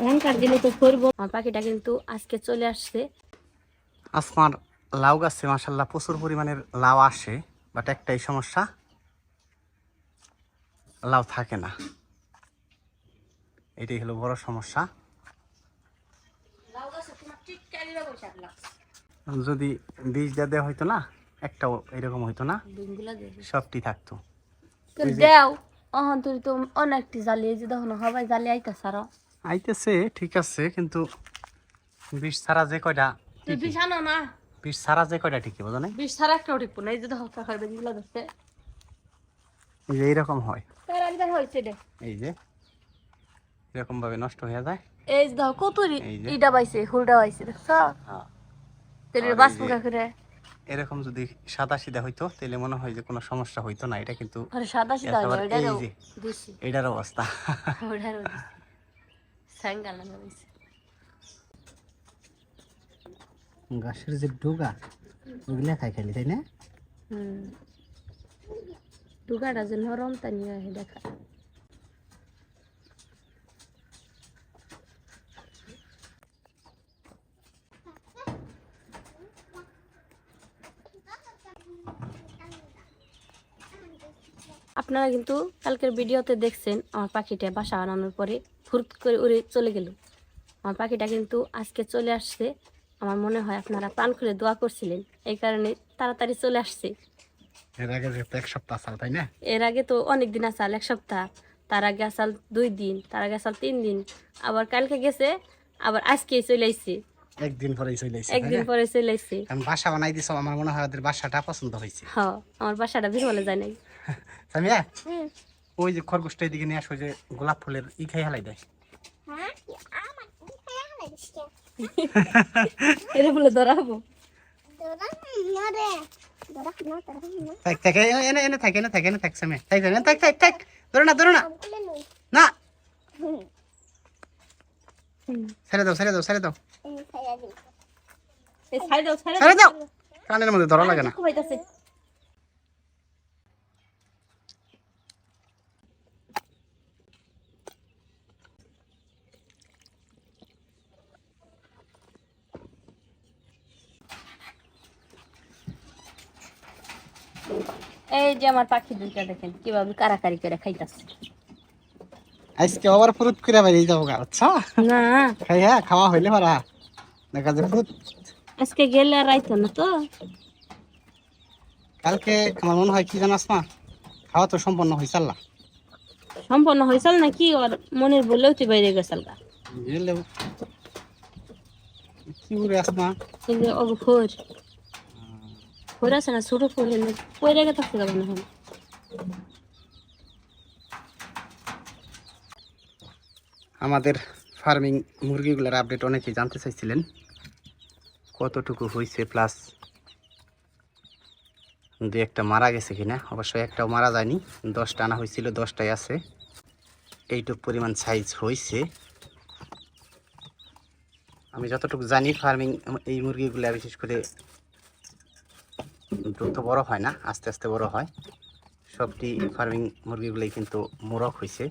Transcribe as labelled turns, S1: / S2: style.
S1: এখানকার দিনে তো করব। আমার পাখিটা কিন্তু আজকে চলে আসছে।
S2: আসমার লাউ গাছে মাসাল্লাহ প্রচুর পরিমাণের লাউ আসে বাট একটাই সমস্যা লাউ থাকে না। এটাই হলো বড় সমস্যা। যদি বীজ দেওয়া হইতো না একটাও এরকম হইতো না সবটি থাকতো।
S1: দেও অহন তুই তো অনেকটি জ্বালিয়ে যে দেখো না সবাই জ্বালিয়ে আইতা সারা
S2: আইতেছে ঠিক আছে কিন্তু বিষ ছাড়া যে কয়টা
S1: বিষ আনো না।
S2: বিষ ছাড়া যে কয়টা ঠিকই বোঝো না
S1: বিষ ছাড়া একটা উঠিব না এই যে দেখো কাকার বেজিগুলা ধরছে।
S2: এই যে এইরকম হয়।
S1: তার একবার হয়েছে রে
S2: এই যে এরকম ভাবে নষ্ট হয়ে যায়।
S1: এই যে দেখো কত। ইটা পাইছে হুলটা পাইছে দেখছ?
S2: হ্যাঁ।
S1: তেল
S2: আর এই
S1: বাস মুখা করে
S2: এরকম যদি সাদা সিধা হইতো তাহলে মনে হয় যে কোনো সমস্যা হইতো না এটা কিন্তু
S1: আরে সাদা সিধা
S2: এটার অবস্থা।
S1: ওইটারও দিছি স্যাঙ্গাল না দিছি
S2: গাছের যে ডোগা ওগুলা খাই খালি তাই না?
S1: হুম। দুগাটা যে নরম তা নিয়ে আহে দেখা। আপনারা কিন্তু কালকের ভিডিওতে দেখছেন আমার পাখিটা বাসা বানানোর পরে। ফুরত করে উড়ে চলে গেল। আমার পাখিটা কিন্তু আজকে চলে আসছে। আমার মনে হয় আপনারা প্রাণ খুলে দোয়া করছিলেন। এই কারণে তাড়াতাড়ি চলে আসছে।
S2: এর আগে যে এক সপ্তাহ সাল তাই না?
S1: এর আগে তো অনেক দিন আসাল এক সপ্তাহ। তার আগে আসাল দুই দিন তার আগে আসাল তিন দিন। আবার কালকে গেছে আবার আজকে চলে আসছে
S2: একদিন পরেই চলে এসেছে
S1: একদিন পরে চলে আসছে
S2: কারণ বাসা বানাই দিছ আমার মনে হয় ওদের বাসাটা পছন্দ হয়েছে
S1: হ আমার বাসাটা বের বলে যায় নাই।
S2: সামিয়া? ওই যে খরগোশটা এদিকে নিয়ে আসো যে গোলাপ ফুলের ই খাই হালাই দেয়।
S1: এটা বলে ধরাবো।
S2: থাক থাক এনে এনে থাক এনে থাক এনে থাক সামিয়া থাক থাক থাক থাক থাক ধরো না ধরো না। না। ছেড়ে দাও ছেড়ে দাও ছেড়ে দাও।
S1: এই ছাড়ে দাও ছেড়ে
S2: দাও। কানের মধ্যে ধরা লাগে না।
S1: এই যে আমার পাখি দুইটা দেখেন কীভাবে কারাকারি করে খাইতাছে।
S2: আজকে আবার ফুরুত করে বেরিয়ে যাব গা আচ্ছা?
S1: না।
S2: খাই হ্যাঁ খাওয়া হইলে পারা। দেখা যায় ফুরুত
S1: আজকে গেলে আর আইতো না তো।
S2: কালকে আমার মনে হয় কি জানাস না খাওয়া তো সম্পন্ন হয়েছে আল্লাহ
S1: সম্পন্ন হয়েছিল নাকি ওর মনের বলেও তুই বাইরে গেছিল গা।
S2: গেলেও। কি করে আসমা?
S1: এই যে ফোর আছে না ছোট ফোর এনে পয়রা গেছে তো হয়
S2: আমাদের ফার্মিং মুরগিগুলোর আপডেট অনেকেই জানতে চাইছিলেন। কতটুকু হয়েছে প্লাস দু একটা মারা গেছে কিনা? অবশ্যই একটাও মারা যায়নি। দশটা আনা হয়েছিল দশটাই আছে। এইটুক পরিমাণ সাইজ হয়েছে আমি যতটুকু জানি ফার্মিং এই মুরগিগুলো বিশেষ করে দ্রুত বড় হয় না আস্তে আস্তে বড় হয়। সবটি ফার্মিং মুরগিগুলোই কিন্তু মোরক হয়েছে